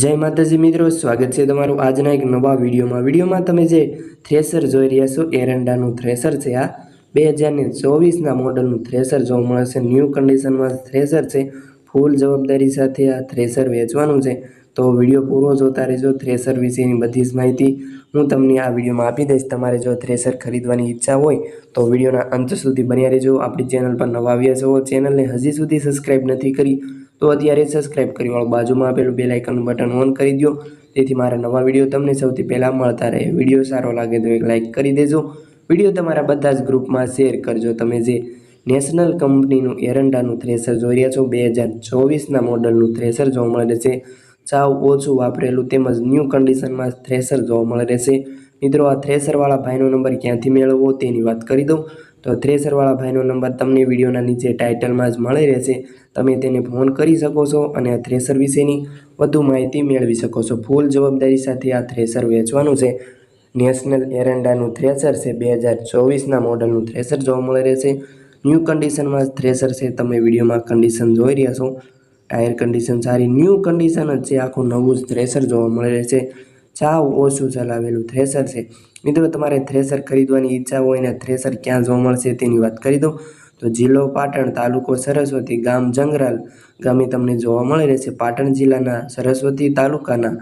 જય માતાજી મિત્રો, સ્વાગત છે તમારું આજના એક નવા વિડીયોમાં. વિડીયોમાં તમે જે થ્રેસર જોઈ રહ્યા છો, એરંડાનું થ્રેસર છે આ. બે હજારને ચોવીસના મોડલનું થ્રેસર જોવા મળે છે ન્યૂ કન્ડિશનમાં થ્રેસર છે. ફૂલ જવાબદારી સાથે આ થ્રેસર વેચવાનું છે. તો વીડિયો પૂરો જોતા રહેજો. થ્રેસર વિશેની બધી જ માહિતી હું તમને આ વિડીયોમાં આપી દઈશ. તમારે જો થ્રેસર ખરીદવાની ઈચ્છા હોય, તો વિડીયોના અંત સુધી બન્યા રહેજો. આપણી ચેનલ પર નવા આવ્યા છો, ચેનલને હજી સુધી સબસ્ક્રાઈબ નથી કરી તો અત્યારે સબસ્ક્રાઇબ કરી વાળો બાજુમાં આપેલું બેલ બટન ઓન કરી દો જેથી મારા નવા વીડિયો તમને સૌથી પહેલાં મળતા રહે. વીડિયો સારો લાગે તો એક લાઇક કરી દેજો. વીડિયો તમારા બધા જ ગ્રુપમાં શેર કરજો. તમે જે નેશનલ કંપનીનું એરંડાનું થ્રેસર જોઈ રહ્યા છો, બે હજાર ચોવીસના મોડલનું થ્રેસર જોવા મળે છે સાવ ઓછું વાપરેલું તેમજ ન્યૂ કન્ડિશનમાં થ્રેસર જોવા મળે રહેશે. મિત્રો, આ થ્રેસરવાળા ભાઈનો નંબર ક્યાંથી મેળવવો તેની વાત કરી દઉં. તો થ્રેસરવાળા ભાઈનો નંબર તમને વિડીયોના નીચે ટાઇટલમાં જ મળી રહેશે. તમે તેને ફોન કરી શકો છો અને આ થ્રેસર વિશેની વધુ માહિતી મેળવી શકો છો. ફૂલ જવાબદારી સાથે આ થ્રેસર વેચવાનું છે. નેશનલ એરંડાનું થ્રેસર છે. બે હજાર ચોવીસના મોડલનું થ્રેસર જોવા મળે રહેશે. ન્યૂ કન્ડિશનમાં થ્રેસર છે. તમે વિડીયોમાં કન્ડિશન જોઈ રહ્યા છો. ટાયર કન્ડિશન સારી, ન્યૂ કન્ડિશન જ છે. આખું નવું જ થ્રેસર જોવા મળે રહેશે. સાવ ઓછું ચલાવેલું? થ્રેસર છે. મિત્રો, તમારે થ્રેસર ખરીદવાની ઈચ્છા હોય ને થ્રેસર ક્યાં જોવા મળશે તેની વાત કરી દો તો જિલ્લો પાટણ તાલુકો સરસ્વતી ગામ જંગરાલ ગામે તમને જોવા મળી રહેશે. પાટણ જિલ્લાના સરસ્વતી તાલુકાના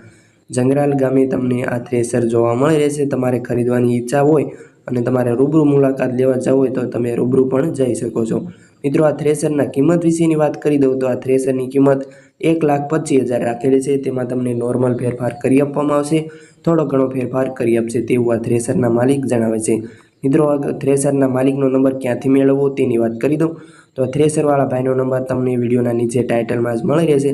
જંગરાલ ગામે તમને આ થ્રેસર જોવા મળી રહેશે. તમારે ખરીદવાની ઈચ્છા હોય અને તમારે રૂબરૂ મુલાકાત લેવા જવું હોય તો તમે રૂબરૂ પણ જઈ શકો છો. મિત્રો, આ થ્રેસરના કિંમત વિશેની વાત કરી દઉં તો આ થ્રેસરની કિંમત એક લાખ પચીસ હજાર રાખેલી છે. તેમાં તમને નોર્મલ ફેરફાર કરી આપવામાં આવશે. થોડો ઘણો ફેરફાર કરી આપશે તેવું આ થ્રેસરના માલિક જણાવે છે. મિત્રો થ્રેસરના માલિકનો નંબર ક્યાંથી મેળવવો તેની વાત કરી દઉં. તો થ્રેસરવાળા ભાઈનો નંબર તમને વિડીયોના નીચે ટાઇટલમાં જ મળી રહેશે.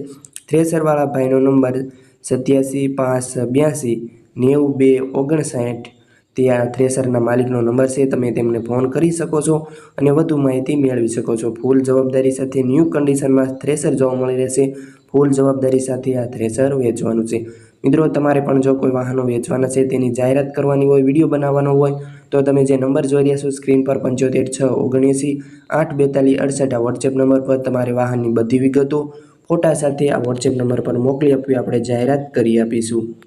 થ્રેસરવાળા ભાઈનો નંબર સત્યાસી, પાંચ, બ્યાસી, નેવું, બે, ઓગણસાઠ તે આ થ્રેસરના માલિકનો નંબર છે, તમે તેમને ફોન કરી શકો છો અને વધુ માહિતી મેળવી શકો છો. ફૂલ જવાબદારી સાથે ન્યૂ કન્ડિશનમાં થ્રેસર જોવા મળી રહેશે. ફૂલ જવાબદારી સાથે આ થ્રેસર વેચવાનું છે. મિત્રો, તમારે પણ જો કોઈ વાહનો વેચવાના છે, તેની જાહેરાત કરવાની હોય, વીડિયો બનાવવાનો હોય, તો તમે જે નંબર જોઈ રહ્યા છો, સ્ક્રીન પર પંચોતેર છ ઓગણએંસી આઠ બેતાલીસ અડસઠ, આ વોટ્સએપ નંબર પર તમારે વાહનની બધી વિગતો, ફોટા સાથે આ વોટ્સએપ નંબર પર મોકલી આપવી આપણે જાહેરાત કરી આપીશું.